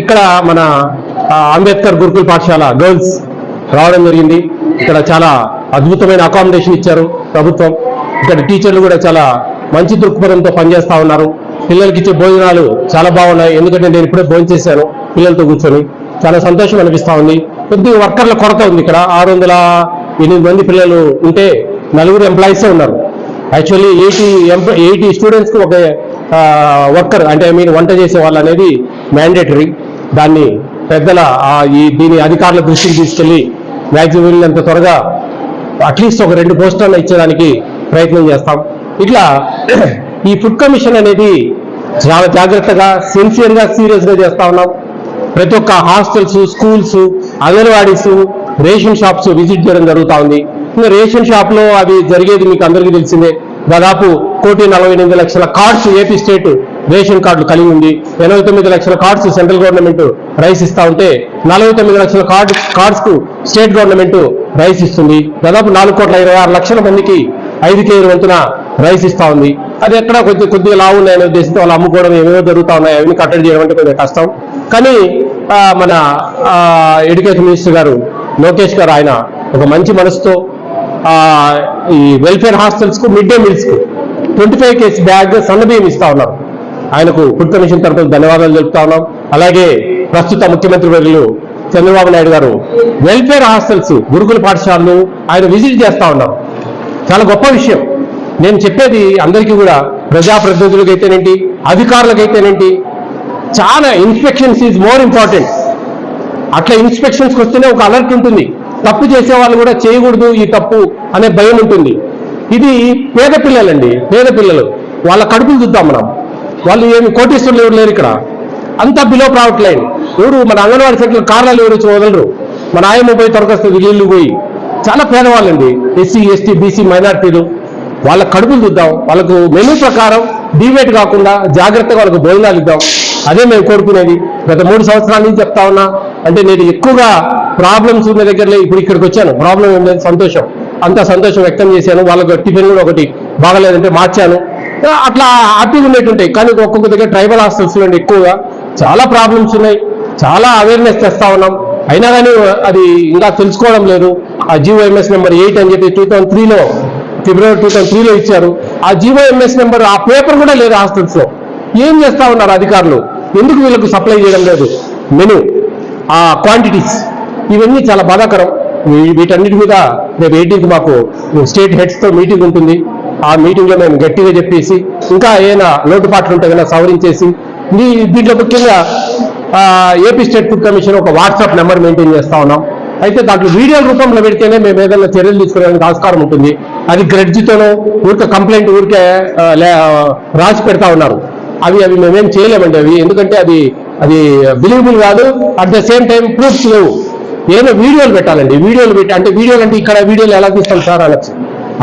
ఇక్కడ మన అంబేద్కర్ గురుకుల పాఠశాల గర్ల్స్ రావడం జరిగింది. ఇక్కడ చాలా అద్భుతమైన అకామిడేషన్ ఇచ్చారు ప్రభుత్వం. ఇక్కడ టీచర్లు కూడా చాలా మంచి దృక్పథంతో పనిచేస్తా ఉన్నారు. పిల్లలకి ఇచ్చే భోజనాలు చాలా బాగున్నాయి. ఎందుకంటే నేను ఇప్పుడే భోజనం చేశాను పిల్లలతో కూర్చొని. చాలా సంతోషం అనిపిస్తా ఉంది. కొద్దిగా వర్కర్ల కొరత ఉంది ఇక్కడ. ఆరు వందల ఎనిమిది మంది పిల్లలు ఉంటే నలుగురు ఎంప్లాయీసే ఉన్నారు. యాక్చువల్లీ ఎయిటీ ఎయిటీ స్టూడెంట్స్కి ఒక వర్కర్ అంటే ఐ మీన్ వంట చేసే వాళ్ళు అనేది మ్యాండేటరీ దాన్ని పెద్దల ఈ దీని అధికారుల దృష్టికి తీసుకెళ్ళి మ్యాక్సిమం వీళ్ళంత త్వరగా అట్లీస్ట్ ఒక రెండు పోస్టర్లు ఇచ్చేదానికి ప్రయత్నం చేస్తాం. ఇట్లా ఈ ఫుడ్ కమిషన్ అనేది చాలా జాగ్రత్తగా సిన్సియర్గా సీరియస్గా చేస్తా ఉన్నాం. ప్రతి ఒక్క hostels schools anganwadis ration shops visit చేయడం జరుగుతా ఉంది. ఇంకా రేషన్ షాప్లో అది జరిగేది మీకు అందరికీ తెలిసిందే. దాదాపు కోటి నలభై ఎనిమిది లక్షల కార్డ్స్ ఏపీ స్టేట్ రేషన్ కార్డులు కలిగి ఉంది ఎనభై తొమ్మిది లక్షల కార్డ్స్ సెంట్రల్ గవర్నమెంట్ రైస్ ఇస్తా ఉంటే నలభై తొమ్మిది లక్షల కార్డ్ కార్డ్స్కు స్టేట్ గవర్నమెంట్ రైస్ ఇస్తుంది. దాదాపు నాలుగు కోట్ల ఇరవై ఆరు లక్షల మందికి ఐదు కేజీల వంతున రైస్ ఇస్తా ఉంది. అది ఎక్కడ కొద్ది కొద్దిగా లావు ఉన్నాయనే ఉద్దేశంతో వాళ్ళు అమ్ముకోవడం ఏమేమో జరుగుతా ఉన్నాయి అవన్నీ కట్టడి చేయడం అంటే కొద్దిగా కష్టం. కానీ మన ఎడ్యుకేషన్ మినిస్టర్ గారు లోకేష్ గారు ఆయన ఒక మంచి మనసుతో ఈ వెల్ఫేర్ హాస్టల్స్కు మిడ్ డే మీల్స్కు ట్వంటీ ఫైవ్ కేజీ బ్యాగ్ సన్నబియ్యం ఇస్తా ఉన్నారు. ఆయనకు ఫుడ్ కమిషన్ తరఫున ధన్యవాదాలు తెలుపుతా ఉన్నాం. అలాగే ప్రస్తుత ముఖ్యమంత్రి వర్యులు చంద్రబాబు నాయుడు గారు వెల్ఫేర్ హాస్టల్స్ గురుకుల పాఠశాలలు ఆయన విజిట్ చేస్తా ఉన్నారు చాలా గొప్ప విషయం. నేను చెప్పేది అందరికీ కూడా ప్రజాప్రతినిధులకైతేనేంటి అధికారులకైతేనేంటి చాలా ఇన్స్పెక్షన్స్ ఈజ్ మోర్ ఇంపార్టెంట్ అట్లా ఇన్స్పెక్షన్స్కి వస్తేనే ఒక అలర్ట్ ఉంటుంది. తప్పు చేసే వాళ్ళు కూడా చేయకూడదు ఈ తప్పు అనే భయం ఉంటుంది. ఇది పేద పిల్లలండి పేద పిల్లలు. వాళ్ళ కడుపులు చూద్దాం మనం. వాళ్ళు ఏమి కోటీశ్వరులు ఎవరు లేరు ఇక్కడ. అంతా బిలో ప్రాఫిట్ లైన్ ఎవరు మన అంగన్వాడీ సెంటర్ కారణాలు ఎవరు వదలరు. మన ఆయమ్మ పోయి తొరకొస్తుంది వీళ్ళు పోయి. చాలా పేదవాళ్ళండి. ఎస్సీ ఎస్టీ బీసీ మైనార్టీలు. వాళ్ళ కడుపులు చూద్దాం వాళ్ళకు మెనూ ప్రకారం డివేట్ కాకుండా జాగ్రత్తగా వాళ్ళకు భోజనాలు ఇద్దాం. అదే మేము కోరుకునేది. గత మూడు సంవత్సరాల నుంచి చెప్తా ఉన్నా అంటే నేను ఎక్కువగా ప్రాబ్లమ్స్ ఉన్న దగ్గరలో ఇప్పుడు ఇక్కడికి వచ్చాను. ప్రాబ్లం ఏం లేదు సంతోషం. అంత సంతోషం వ్యక్తం చేశాను. వాళ్ళకు టిఫిన్ కూడా ఒకటి బాగలేదంటే మార్చాను. అట్లా హ్యాపీగా ఉండేటుంటాయి. కానీ ఒక్కొక్క దగ్గర ట్రైబల్ హాస్టల్స్లో ఎక్కువగా. చాలా ప్రాబ్లమ్స్ ఉన్నాయి. చాలా అవేర్నెస్ తెస్తా ఉన్నాం. అయినా కానీ అది ఇంకా తెలుసుకోవడం లేదు. ఆ జీవోఎంఎస్ నెంబర్ ఎయిట్ అని చెప్పి టూ థౌసండ్ త్రీలో ఫిబ్రవరి టూ థౌసండ్ త్రీలో ఇచ్చారు. ఆ జీవోఎంఎస్ నెంబర్ ఆ పేపర్ కూడా లేదు హాస్టల్స్లో. ఏం చేస్తా ఉన్నారు అధికారులు? ఎందుకు వీళ్ళకు సప్లై చేయడం లేదు? మెను ఆ క్వాంటిటీస్ ఇవన్నీ చాలా బాధాకరం. వీటన్నిటి మీద రేపు ఎయిటీన్త్ మాకు స్టేట్ హెడ్స్తో మీటింగ్ ఉంటుంది. ఆ మీటింగ్లో మేము గట్టిగా చెప్పేసి ఇంకా ఏమైనా లోటుపాట్లు ఉంటే కనుక సవరించేసి దీంట్లో ముఖ్యంగా ఏపీ స్టేట్ ఫుడ్ కమిషన్ ఒక వాట్సాప్ నెంబర్ మెయింటైన్ చేస్తా ఉన్నాం. అయితే దాంట్లో వీడియో రూపంలో పెడితేనే మేము ఏదైనా చర్యలు తీసుకోవడానికి ఆస్కారం ఉంటుంది. అది గ్రెడ్జితోనో ఊరికే కంప్లైంట్ ఊరికే లే- రాసి పెడతా ఉన్నారు. అవి అవి మేమేం చేయలేమండి అవి. ఎందుకంటే అది అది బిలీవబుల్ కాదు. At the same time proofs లేవు. ఏదైనా వీడియోలు పెట్టాలండి. వీడియోలు పెట్టి అంటే వీడియోలు అంటే ఇక్కడ వీడియోలు ఎలా తీస్తాం సార్ అనొచ్చు.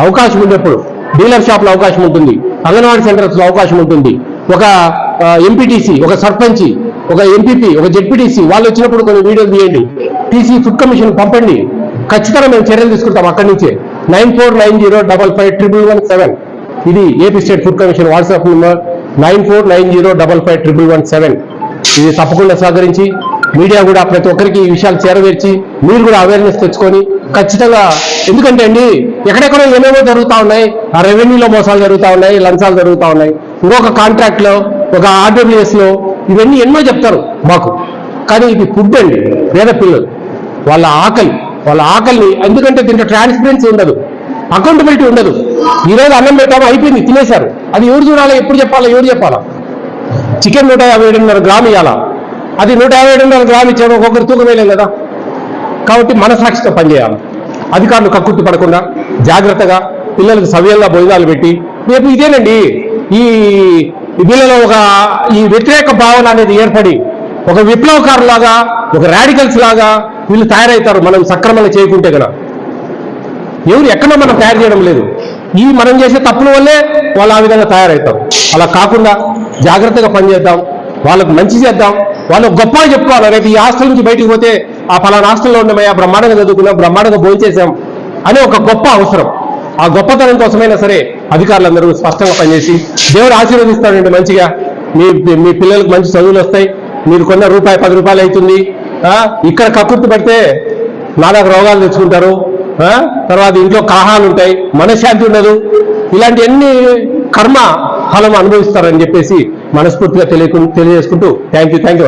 అవకాశం ఉండేప్పుడు డీలర్ షాప్లో అవకాశం ఉంటుంది అంగన్వాడీ సెంటర్స్లో అవకాశం ఉంటుంది. ఒక ఎంపీటీసీ ఒక సర్పంచి ఒక ఎంపీపీ ఒక జెడ్పీటీసీ వాళ్ళు వచ్చినప్పుడు కొన్ని వీడియోలు తీయండి. టీసీ ఫుడ్ కమిషన్ పంపండి. ఖచ్చితంగా మేము చర్యలు తీసుకుంటాం అక్కడి నుంచే. Nine four nine zero double five triple one seven. ఇది AP state food commission WhatsApp number. Nine four nine zero double five triple one seven. ఇది తప్పకుండా సహకరించి మీడియా కూడా ప్రతి ఒక్కరికి ఈ విషయాలు చేరవేర్చి మీరు కూడా అవేర్నెస్ తెచ్చుకొని ఖచ్చితంగా. ఎందుకంటే అండి ఎక్కడెక్కడో ఏమేమో జరుగుతూ ఉన్నాయి. ఆ రెవెన్యూలో మోసాలు జరుగుతూ ఉన్నాయి లంచాలు జరుగుతూ ఉన్నాయి. ఇంకొక కాంట్రాక్ట్లో ఒక ఆర్డబ్ల్యూఎస్లో ఇవన్నీ ఎన్నో చెప్తారు మాకు. కానీ ఇది ఫుడ్ అండి పేద పిల్లలు. వాళ్ళ ఆకలి వాళ్ళ ఆకలిని ఎందుకంటే దీంట్లో ట్రాన్స్పరెన్సీ ఉండదు అకౌంటబిలిటీ ఉండదు. ఈ రోజు అన్నం పెట్టాము అయిపోయింది తినేశారు. అది ఎవరు చూడాలా ఎప్పుడు చెప్పాలా ఎవరు చెప్పాలా? చికెన్ నూట యాభై ఏడున్నర గ్రామ్ ఇవ్వాలా అది నూట యాభై ఏడున్నర గ్రామ్ ఇచ్చాము ఒక్కొక్కరు తూకం వేయలేం కదా? కాబట్టి మనసాక్షితో పనిచేయాలి. అధికారులు కక్కుర్తి పడకుండా జాగ్రత్తగా పిల్లలకు సవ్యంగా భోజనాలు పెట్టి రేపు ఇదేనండి ఈ వీళ్ళలో ఒక ఈ వ్యతిరేక భావన అనేది ఏర్పడి ఒక విప్లవకారులాగా ఒక రాడికల్స్ లాగా వీళ్ళు తయారవుతారు మనం సక్రమంగా చేయకుంటే కదా ఎవరు ఎక్కడో మనం తయారు చేయడం లేదు. ఈ మనం చేసే తప్పుల వల్లే వాళ్ళు ఆ విధంగా తయారవుతారు. అలా కాకుండా జాగ్రత్తగా పనిచేద్దాం వాళ్ళకు మంచి చేద్దాం వాళ్ళకు గొప్పగా చెప్పుకోవాలి. రేపు ఈ హాస్టల్ నుంచి బయటికి పోతే ఆ పలానా రాష్ట్రంలో ఉండమయ్యా బ్రహ్మాండంగా చదువుకున్నాం బ్రహ్మాండంగా భోజనం అనే ఒక గొప్ప అవసరం. ఆ గొప్పతనం కోసమైనా సరే అధికారులందరూ స్పష్టంగా పనిచేసి దేవుడు ఆశీర్వదిస్తాడండి మంచిగా. మీ మీ పిల్లలకు మంచి చదువులు వస్తాయి. మీరు కొన్న రూపాయి పది రూపాయలు అవుతుంది. ఆ, ఇక్కడ కక్కుర్తి పడితే నాలుగు రోగాలు తెచ్చుకుంటారు. ఆ, తర్వాత ఇంట్లో కాహాలు ఉంటాయి. మనశ్శాంతి ఉండదు. ఇలాంటివన్నీ కర్మ ఫలం అనుభవిస్తారని చెప్పేసి మనస్ఫూర్తిగా తెలియకు తెలియజేసుకుంటూ థ్యాంక్ యూ థ్యాంక్ యూ